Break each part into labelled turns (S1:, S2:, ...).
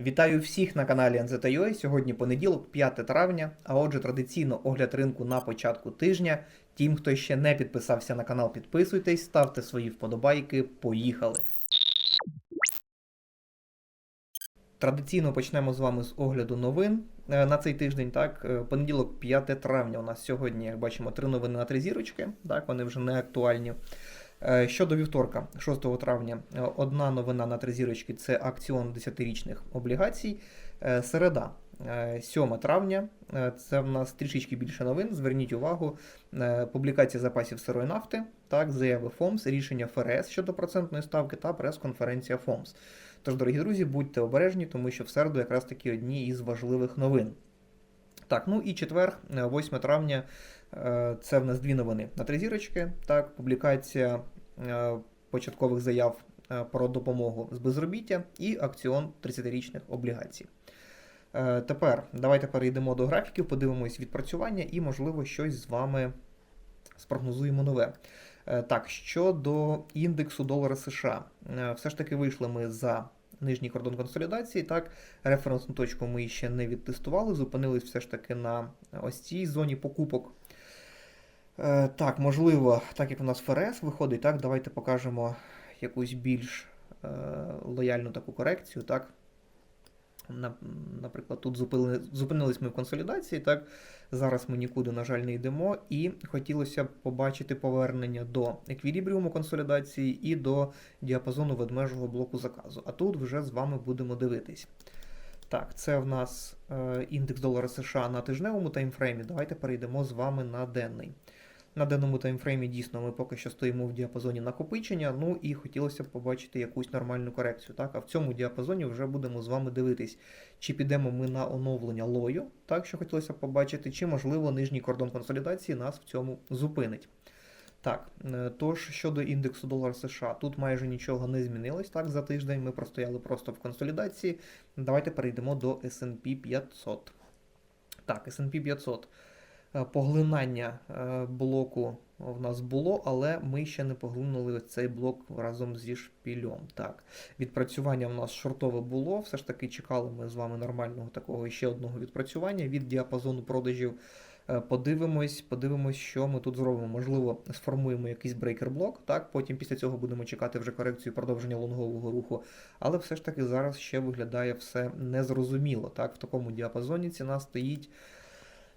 S1: Вітаю всіх на каналі NZTUA. Сьогодні понеділок, 5 травня, а отже, традиційно огляд ринку на початку тижня. Тим, хто ще не підписався на канал, підписуйтесь, ставте свої вподобайки. Поїхали! Традиційно почнемо з вами з огляду новин е, на цей тиждень. Так, Е, понеділок, 5 травня. У нас сьогодні, як бачимо, три новини на три зірочки. Так, вони вже не актуальні. Е, Щодо вівторка, 6 травня, е, одна новина на три зірочки це акціон 10-річних облігацій. Е, Середа, е, 7 травня, це в нас трішечки більше новин. Зверніть увагу, публікація запасів сирої нафти, так, заяви ФОМС, рішення ФРС щодо процентної ставки та прес-конференція ФОМС. Тож, дорогі друзі, будьте обережні, тому що в середу якраз таки одні із важливих новин. Так, ну і четвер, е, 8 травня, е, це в нас дві новини на три зірочки. Так, публікація е, початкових заяв е, про допомогу з безробіття і акціон 30-річних облігацій. Е, Тепер давайте перейдемо до графіків, подивимось відпрацювання і, можливо, щось з вами спрогнозуємо нове. Е, Так, щодо індексу долара США, Е, все ж таки вийшли ми за нижній кордон консолідації. Так, референсну точку ми ще не відтестували, зупинились все ж таки на ось цій зоні покупок. Е, Так, можливо, так як у нас ФРС виходить, так, давайте покажемо якусь більш е, лояльну таку корекцію. Так. На- Наприклад, тут зупинили, зупинились ми в консолідації, так. Зараз ми нікуди, на жаль, не йдемо, і хотілося б побачити повернення до еквілібріуму консолідації і до діапазону ведмежого блоку заказу. А тут вже з вами будемо дивитись. Так, це в нас е, індекс долара США на тижневому таймфреймі. Давайте перейдемо з вами на денний. На денному таймфреймі дійсно ми поки що стоїмо в діапазоні накопичення. Ну і хотілося б побачити якусь нормальну корекцію. Так, а в цьому діапазоні вже будемо з вами дивитись, чи підемо ми на оновлення лою, так що хотілося б побачити, чи можливо нижній кордон консолідації нас в цьому зупинить. Так, е, тож щодо індексу долар США, тут майже нічого не змінилось так за тиждень. Ми простояли просто в консолідації. Давайте перейдемо до S&P 500. Так, S&P 500. Е, Поглинання е, блоку в нас було, але ми ще не поглинули цей блок разом зі шпільом. Так, відпрацювання в нас шортове було. Все ж таки чекали ми з вами нормального такого ще одного відпрацювання від діапазону продажів. Е, Подивимось, подивимось, що ми тут зробимо. Можливо, сформуємо якийсь брейкер-блок. Так, потім після цього будемо чекати вже корекцію продовження лонгового руху. Але все ж таки зараз ще виглядає все незрозуміло. Так, в такому діапазоні ціна стоїть.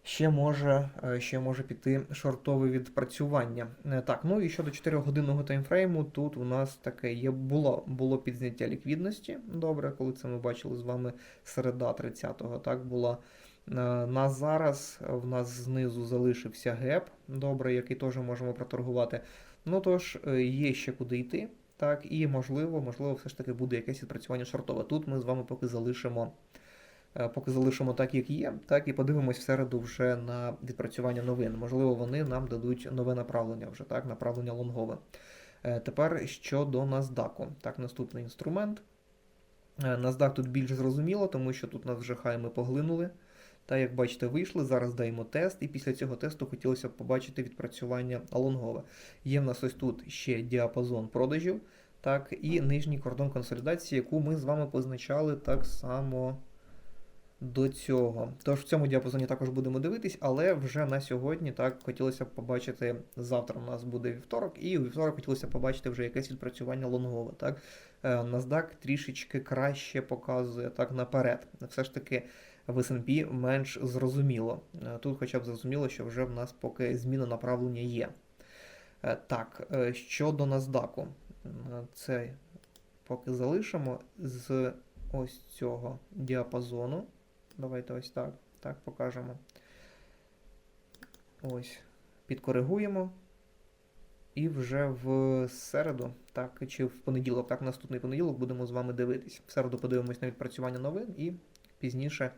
S1: Ще може, е, ще може піти шортове відпрацювання. Е, Так, ну і щодо 4-годинного таймфрейму, тут у нас таке є було, було підзняття ліквідності. Добре, коли це ми бачили з вами середа 30-го, так була. Е, На зараз в нас знизу залишився геп, добре, який теж можемо проторгувати. Ну тож, є ще куди йти. Так, і можливо, можливо, все ж таки буде якесь відпрацювання шортове. Тут ми з вами поки залишимо, поки залишимо так, як є, так, і подивимось в середу вже на відпрацювання новин. Можливо, вони нам дадуть нове направлення вже, так, направлення лонгове. Е, Тепер щодо NASDAQ. Так, наступний інструмент. Е, NASDAQ тут більш зрозуміло, тому що тут нас вже хай ми поглинули. Та, як бачите, вийшли, зараз даємо тест, і після цього тесту хотілося б побачити відпрацювання лонгове. Є в нас ось тут ще діапазон продажів, так, і нижній кордон консолідації, яку ми з вами позначали так само до цього. Тож в цьому діапазоні також будемо дивитись, але вже на сьогодні так хотілося б побачити. Завтра у нас буде вівторок, і у вівторок хотілося б побачити вже якесь відпрацювання лонгове. Так, Е, NASDAQ трішечки краще показує так наперед. Все ж таки в S&P менш зрозуміло. Е, Тут хоча б зрозуміло, що вже в нас поки зміна направлення є. Е, Так, щодо NASDAQ, це поки залишимо з ось цього діапазону. Давайте ось так, так покажемо. Ось, підкоригуємо. І вже в середу, так, чи в понеділок, так, наступний понеділок будемо з вами дивитись. В середу подивимось на відпрацювання новин і пізніше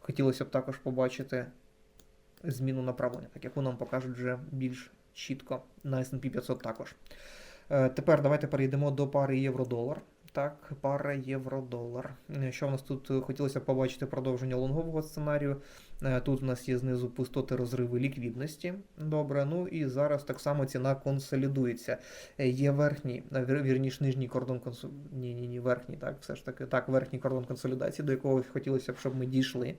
S1: хотілося б також побачити зміну направлення, так яку нам покажуть вже більш чітко на S&P 500 також. Е, Тепер давайте перейдемо до пари євро-долар. Так, пара євро-долар. Що в нас тут Е, хотілося побачити продовження лонгового сценарію. Е, Тут у нас є знизу пустоти розриви ліквідності. Добре, ну і зараз так само ціна консолідується. Е, Є верхній, вірніш, нижній кордон консу... Ні, ні, ні, верхній, так, все ж таки. Так, верхній кордон консолідації, до якого хотілося б, щоб ми дійшли.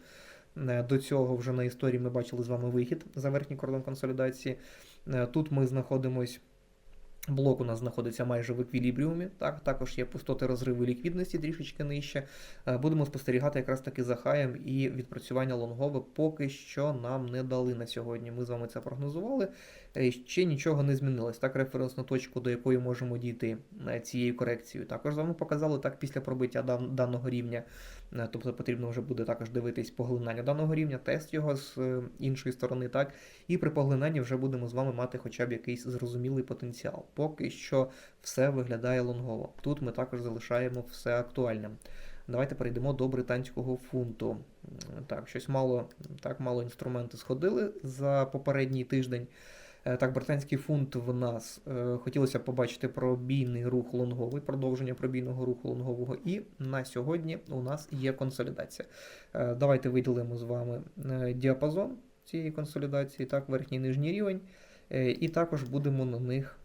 S1: До цього вже на історії ми бачили з вами вихід за верхній кордон консолідації. Тут ми знаходимось. Блок у нас знаходиться майже в еквілібріумі. Так, також є пустоти розриву ліквідності трішечки нижче. Е, Будемо спостерігати якраз таки за хаєм і відпрацювання лонгове поки що нам не дали на сьогодні. Ми з вами це прогнозували. Е, Ще нічого не змінилось. Так, референсну точку, до якої можемо дійти е, цією корекцією. Також з вами показали так після пробиття дан- даного рівня. Е, Тобто потрібно вже буде також дивитись поглинання даного рівня, тест його з іншої сторони, так. І при поглинанні вже будемо з вами мати хоча б якийсь зрозумілий потенціал. Поки що все виглядає лонгово. Тут ми також залишаємо все актуальним. Давайте перейдемо до британського фунту. Так, щось мало, так мало інструменти сходили за попередній тиждень. Е, Так, британський фунт в нас е, хотілося побачити пробійний рух лонговий, продовження пробійного руху лонгового. І на сьогодні у нас є консолідація. Е, Давайте виділимо з вами діапазон цієї консолідації, так, верхній і нижній рівень. І також будемо на них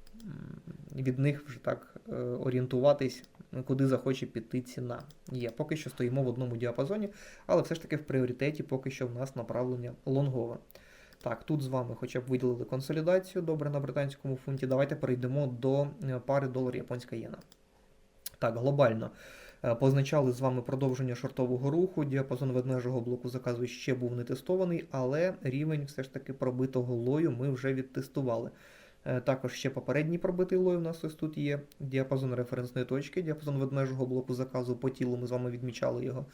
S1: від них вже так орієнтуватись, куди захоче піти ціна. Є. Поки що стоїмо в одному діапазоні, але все ж таки в пріоритеті поки що в нас направлення лонгове. Так, тут з вами хоча б виділили консолідацію добре на британському фунті. Давайте перейдемо до е, пари долар-японська єна. Так, глобально. Е, Позначали з вами продовження шортового руху. Діапазон ведмежого блоку заказу ще був не тестований, але рівень все ж таки пробитого лою ми вже відтестували. Е, Також ще попередній пробитий лой у нас ось тут є. Діапазон референсної точки, діапазон ведмежого блоку заказу по тілу, ми з вами відмічали його.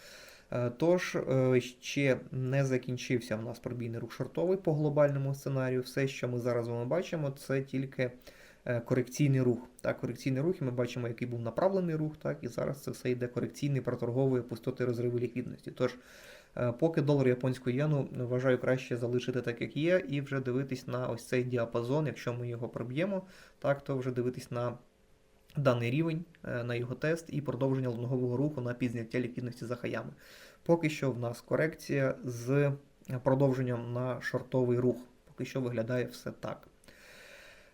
S1: Е, Тож е, ще не закінчився в нас пробійний рух шортовий по глобальному сценарію. Все, що ми зараз вами бачимо, це тільки е, корекційний рух. Так, корекційний рух, і ми бачимо, який був направлений рух, так, і зараз це все йде корекційний, проторговує пустоти розриву ліквідності. Тож, поки долар японську єну вважаю краще залишити так, як є, і вже дивитись на ось цей діапазон. Якщо ми його проб'ємо, так, то вже дивитись на даний рівень, е, на його тест і продовження лонгового руху на підзняття ліквідності за хаями. Поки що в нас корекція з продовженням на шортовий рух. Поки що виглядає все так.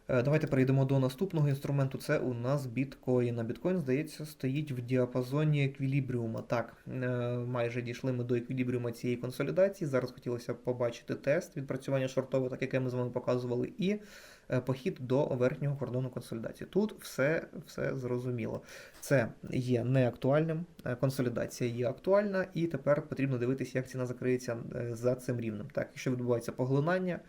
S1: Е, Давайте перейдемо до наступного інструменту. Це у нас біткоін. А біткоін, здається, стоїть в діапазоні еквілібріума. Так, е, майже дійшли ми до еквілібріума цієї консолідації. Зараз хотілося б побачити тест відпрацювання шортового, так яке ми з вами показували, і похід до верхнього кордону консолідації. Тут все, все зрозуміло. Це є неактуальним, е, консолідація є актуальна, і тепер потрібно дивитися, як ціна закриється е, за цим рівнем. Так, якщо відбувається поглинання.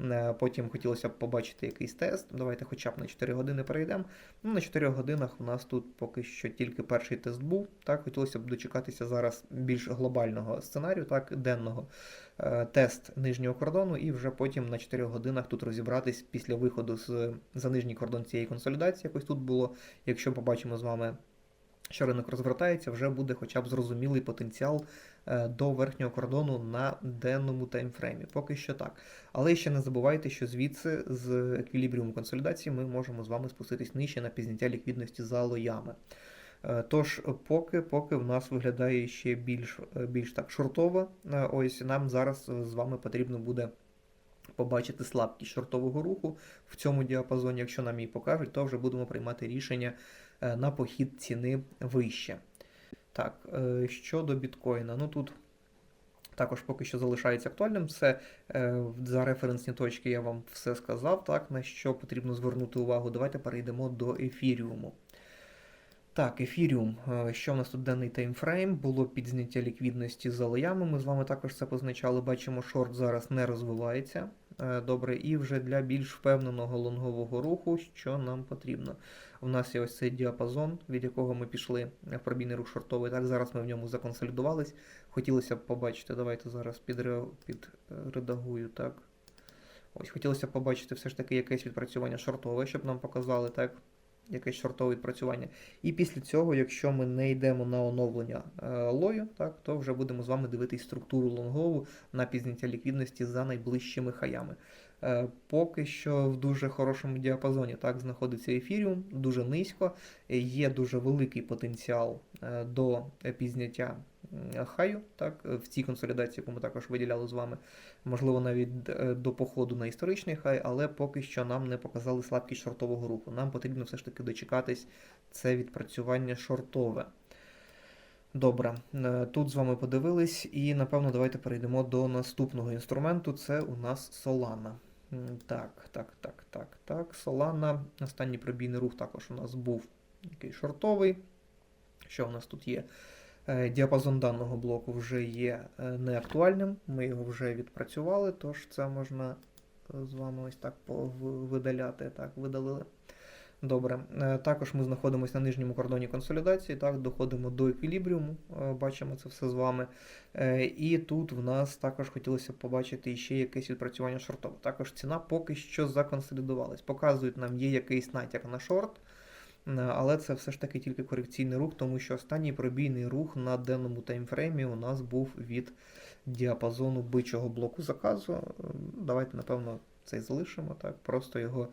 S1: Е, Потім хотілося б побачити якийсь тест. Давайте хоча б на 4 години перейдемо. Ну, на 4 годинах у нас тут поки що тільки перший тест був. Так, хотілося б дочекатися зараз більш глобального сценарію, так, денного е, тест нижнього кордону, і вже потім на 4 годинах тут розібратись після виходу з, за нижній кордон цієї консолідації. Якось тут було. Якщо побачимо з вами. Що ринок розвертається, вже буде хоча б зрозумілий потенціал е, до верхнього кордону на денному таймфреймі. Поки що так. Але ще не забувайте, що звідси з еквілібріуму консолідації ми можемо з вами спуститись нижче на пізняття ліквідності за лоями. Е, Тож, поки, поки в нас виглядає ще більш, е, більш так шортово, ось нам зараз з вами потрібно буде побачити слабкість шортового руху в цьому діапазоні. Якщо нам її покажуть, то вже будемо приймати рішення е, на похід ціни вище. Так, е, щодо біткоїна, ну тут також поки що залишається актуальним. Все е, за референсні точки я вам все сказав, так, на що потрібно звернути увагу. Давайте перейдемо до ефіріуму. Так, ефіріум. Е, Що в нас тут денний таймфрейм? Було підзняття ліквідності за лоями. Ми з вами також це позначали. Бачимо, шорт зараз не розвивається. Е, Добре, і вже для більш впевненого лонгового руху, що нам потрібно. У нас є ось цей діапазон, від якого ми пішли в пробійний рух шортовий. Так, зараз ми в ньому законсолідувались. Хотілося б побачити, давайте зараз підре- підредагую, так. Ось хотілося б побачити все ж таки якесь відпрацювання шортове, щоб нам показали, так. Якесь шортове відпрацювання. І після цього, якщо ми не йдемо на оновлення е, лою, так, то вже будемо з вами дивитись структуру лонгову на пізняття ліквідності за найближчими хаями. Е, Поки що в дуже хорошому діапазоні так знаходиться ефіріум, дуже низько, є дуже великий потенціал е, до пізняття хаю, так, е, в цій консолідації, яку ми також виділяли з вами, можливо, навіть е, до походу на історичний хай, але поки що нам не показали слабкість шортового руху. Нам потрібно все ж таки дочекатись це відпрацювання шортове. Добре, е, тут з вами подивились, і напевно давайте перейдемо до наступного інструменту. Це у нас Solana. Так, так, так, так, так. Solana. Останній пробійний рух також у нас був який шортовий. Що у нас тут є? Е, Діапазон даного блоку вже є е, неактуальним. Ми його вже відпрацювали, тож це можна е, з вами ось так видаляти. Так, видалили. Добре. Також ми знаходимося на нижньому кордоні консолідації, так, доходимо до еквілібріуму, бачимо це все з вами. І тут в нас також хотілося побачити ще якесь відпрацювання шортове. Також ціна поки що законсолідувалась. Показують нам, є якийсь натяк на шорт. Е, Але це все ж таки тільки корекційний рух, тому що останній пробійний рух на денному таймфреймі у нас був від діапазону бичого блоку заказу. Е, Давайте, напевно, цей залишимо, так, просто його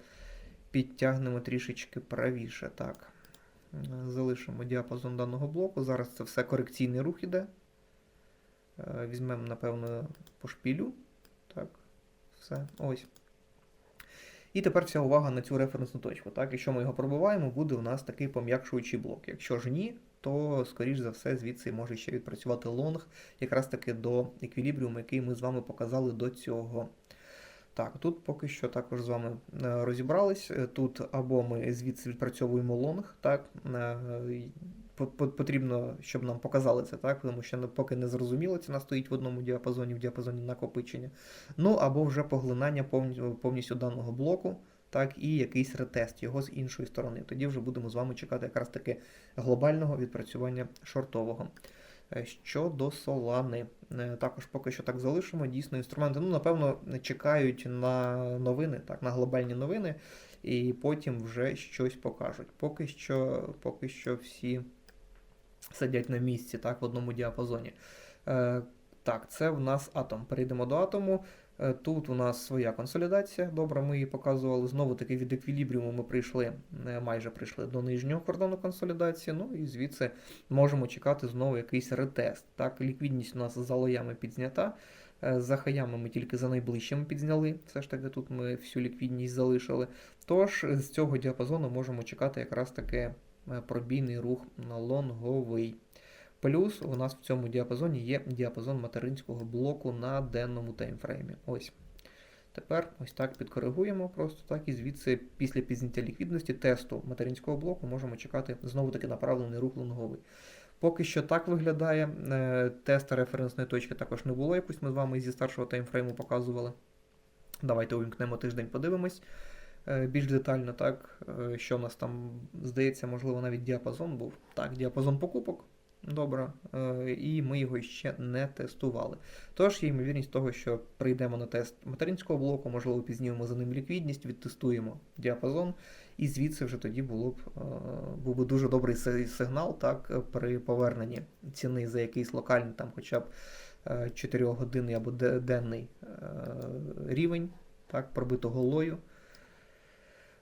S1: підтягнемо трішечки правіше. Так. Е, Залишимо діапазон даного блоку. Зараз це все корекційний рух іде. Візьмемо, напевно, по шпілю. Так, все. Ось. І тепер вся увага на цю референсну точку. Так, якщо ми його пробиваємо, буде у нас такий пом'якшуючий блок. Якщо ж ні, то, скоріш за все, звідси може ще відпрацювати лонг, якраз таки до еквілібріуму, який ми з вами показали до цього. Так, тут поки що також з вами е, розібрались. Е, Тут або ми звідси відпрацьовуємо лонг, так, е, потрібно, щоб нам показали це, так, тому що ну, поки не зрозуміло, ціна стоїть в одному діапазоні, в діапазоні накопичення. Ну, або вже поглинання повністю, даного блоку, так, і якийсь ретест його з іншої сторони. Тоді вже будемо з вами чекати якраз таки глобального відпрацювання шортового. Е, Щодо Solani, е, також поки що так залишимо. Дійсно, інструменти, ну, напевно, чекають на новини, так, на глобальні новини, і потім вже щось покажуть. Поки що, поки що всі сидять на місці, так, в одному діапазоні. Е, так, це в нас атом. Перейдемо до атому. Е, Тут у нас своя консолідація. Добре, ми її показували. Знову таки від еквілібріуму ми прийшли, е, майже прийшли до нижнього кордону консолідації. Ну і звідси можемо чекати знову якийсь ретест. Так, ліквідність у нас за лоями підзнята. е, За хаями ми тільки за найближчими підзняли. Все ж таки тут ми всю ліквідність залишили. Тож з цього діапазону можемо чекати якраз таки е, пробійний рух лонговий. Плюс у нас в цьому діапазоні є діапазон материнського блоку на денному таймфреймі. Ось. Тепер ось так підкоригуємо просто так, і звідси після пізняття ліквідності тесту материнського блоку можемо чекати знову таки направлений рух лонговий. Поки що так виглядає. Е, Теста референсної точки також не було, якусь ми з вами зі старшого таймфрейму показували. Давайте увімкнемо тиждень, подивимось е, більш детально, так, е, що в нас там, здається, можливо, навіть діапазон був. Так, діапазон покупок. Добре, е, і ми його ще не тестували. Тож є ймовірність того, що прийдемо на тест материнського блоку, можливо, пізнімемо за ним ліквідність, відтестуємо діапазон, і звідси вже тоді було б, е, був би дуже добрий сигнал так, е, при поверненні ціни за якийсь локальний, там, хоча б 4 годинний або денний е, рівень, так, пробитого лою.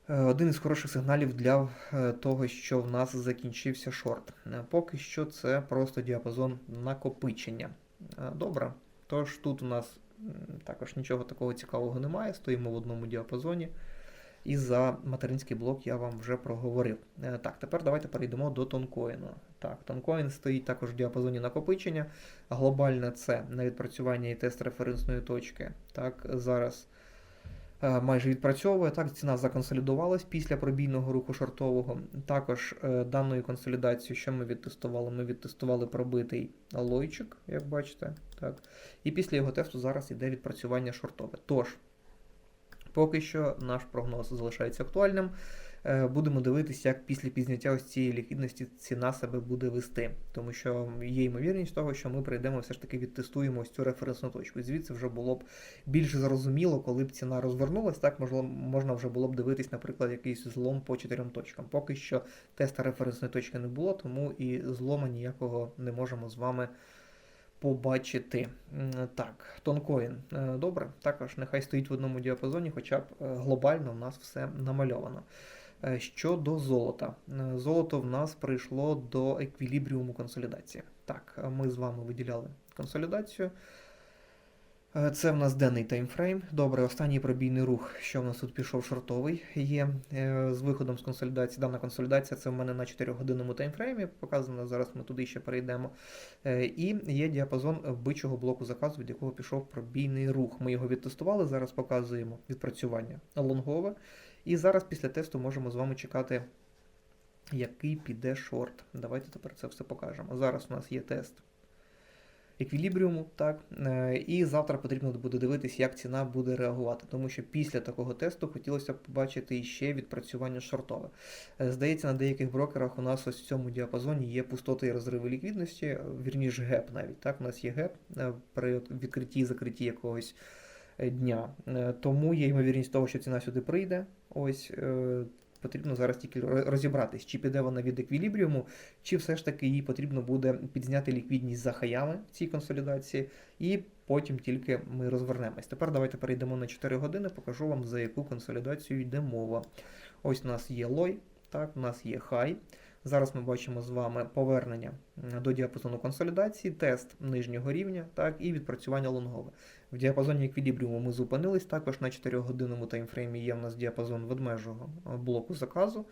S1: Е, Один із хороших сигналів для е, того, що в нас закінчився шорт. Е, Поки що це просто діапазон накопичення. Добре. Тож тут у нас також нічого такого цікавого немає. Стоїмо в одному діапазоні. І за материнський блок я вам вже проговорив. Так, тепер давайте перейдемо до тонкоїну. Так, тонкоін стоїть також в діапазоні накопичення. Глобальне це на відпрацювання і тест референсної точки. Так, зараз майже відпрацьовує. Так, ціна законсолідувалась після пробійного руху шортового. Також е, даною консолідацією, що ми відтестували? Ми відтестували пробитий лойчик, як бачите. Так. І після його тесту зараз іде відпрацювання шортове. Тож, поки що наш прогноз залишається актуальним. Е, Будемо дивитися, як після підняття ось цієї ліквідності ціна себе буде вести, тому що є ймовірність того, що ми прийдемо все ж таки відтестуємо ось цю референсну точку. Звідси вже було б більш зрозуміло, коли б ціна розвернулась, так можливо, можна вже було б дивитись, наприклад, якийсь злом по чотирьом точкам. Поки що теста референсної точки не було, тому і злома ніякого не можемо з вами побачити. Так, тонкоін. Е, Добре, також нехай стоїть в одному діапазоні, хоча б е, глобально в нас все намальовано. Е, Щодо золота. Е, Золото в нас прийшло до еквілібріуму консолідації. Так, е, ми з вами виділяли консолідацію. Це в нас денний таймфрейм. Добре, останній пробійний рух, що в нас тут пішов шортовий, є з виходом з консолідації. Дана консолідація це в мене на 4-годинному таймфреймі показано. Зараз ми туди ще перейдемо. І є діапазон бичого блоку заказу, від якого пішов пробійний рух. Ми його відтестували. Зараз показуємо відпрацювання лонгове. І зараз після тесту можемо з вами чекати, який піде шорт. Давайте тепер це все покажемо. Зараз у нас є тест еквілібріуму, так, е, і завтра потрібно буде дивитися, як ціна буде реагувати, тому що після такого тесту хотілося б побачити ще відпрацювання шортове. Е, Здається, на деяких брокерах у нас ось в цьому діапазоні є пустоти і розриви ліквідності, е, вірніш геп навіть. Так, у нас є геп при відкритті і закритті якогось дня. Е, Тому є ймовірність того, що ціна сюди прийде. Ось е, потрібно зараз тільки ро- розібратись, чи піде вона від еквілібріуму, чи все ж таки їй потрібно буде підзняти ліквідність за хаями цій консолідації, і потім тільки ми розвернемось. Тепер давайте перейдемо на 4 години, покажу вам за яку консолідацію йде мова. Ось у нас є лой, так, у нас є хай. Зараз ми бачимо з вами повернення до діапазону консолідації, тест нижнього рівня, так, і відпрацювання лонгове. В діапазоні еквілібріуму ми зупинились, також на 4-годинному таймфреймі є в нас діапазон ведмежого блоку заказу.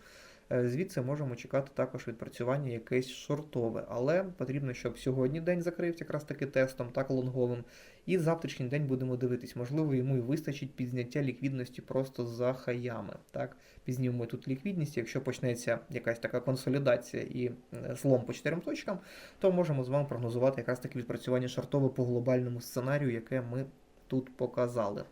S1: Е, Звідси можемо чекати також відпрацювання якесь шортове, але потрібно, щоб сьогодні день закрився якраз таки тестом, так лонговим. І завтрашній день будемо дивитись. Можливо, йому і вистачить підзняття ліквідності просто за хаями. Так, пізнімемо тут ліквідність. Якщо почнеться якась така консолідація і е, злом по чотирьом точкам, то можемо з вами прогнозувати якраз таки відпрацювання шортове по глобальному сценарію, яке ми тут показали.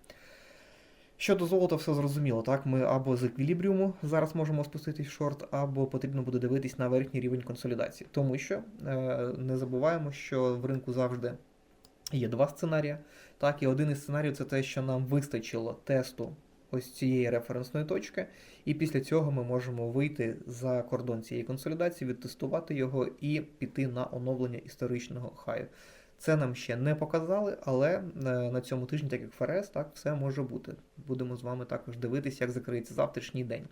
S1: Щодо золота, все зрозуміло. Так, ми або з еквілібріуму зараз можемо спуститись в шорт, або потрібно буде дивитись на верхній рівень консолідації. Тому що е, не забуваємо, що в ринку завжди є два сценарії. Так, і один із сценаріїв це те, що нам вистачило тесту ось цієї референсної точки, і після цього ми можемо вийти за кордон цієї консолідації, відтестувати його і піти на оновлення історичного хаю. Це нам ще не показали, але е, на цьому тижні, так як ФРС, так все може бути. Будемо з вами також дивитися, як закриється завтрашній день.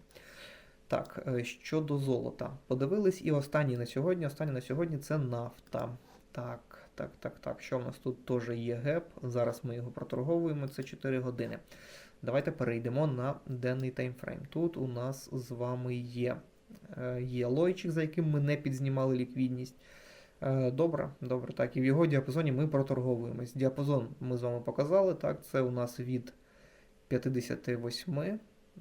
S1: Так, е, щодо золота. Подивились, і останній на сьогодні. Останній на сьогодні це нафта. Так, так, так, так. Що в нас тут теж є геп? Зараз ми його проторговуємо, це 4 години. Давайте перейдемо на денний таймфрейм. Тут у нас з вами є, е, є лойчик, за яким ми не підзнімали ліквідність. Е, Добре, добре, так. І в його діапазоні ми проторговуємось. Діапазон ми з вами показали. Так, це у нас від 58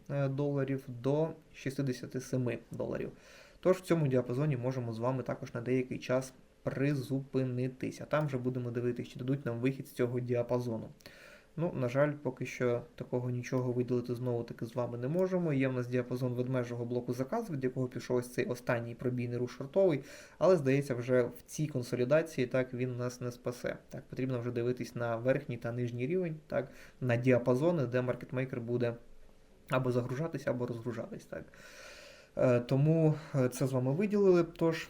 S1: е, доларів до 67 доларів. Тож в цьому діапазоні можемо з вами також на деякий час призупинитися. Там вже будемо дивитися, чи дадуть нам вихід з цього діапазону. Ну, на жаль, поки що такого нічого виділити знову таки з вами не можемо. Є в нас діапазон ведмежого блоку заказу, від якого пішов ось цей останній пробійний рух шортовий, але здається, вже в цій консолідації так він нас не спасе. Так, потрібно вже дивитись на верхній та нижній рівень, так, на діапазони, де маркетмейкер буде або загружатись, або розгружатись. Так. Е, Тому е, це з вами виділили. Тож.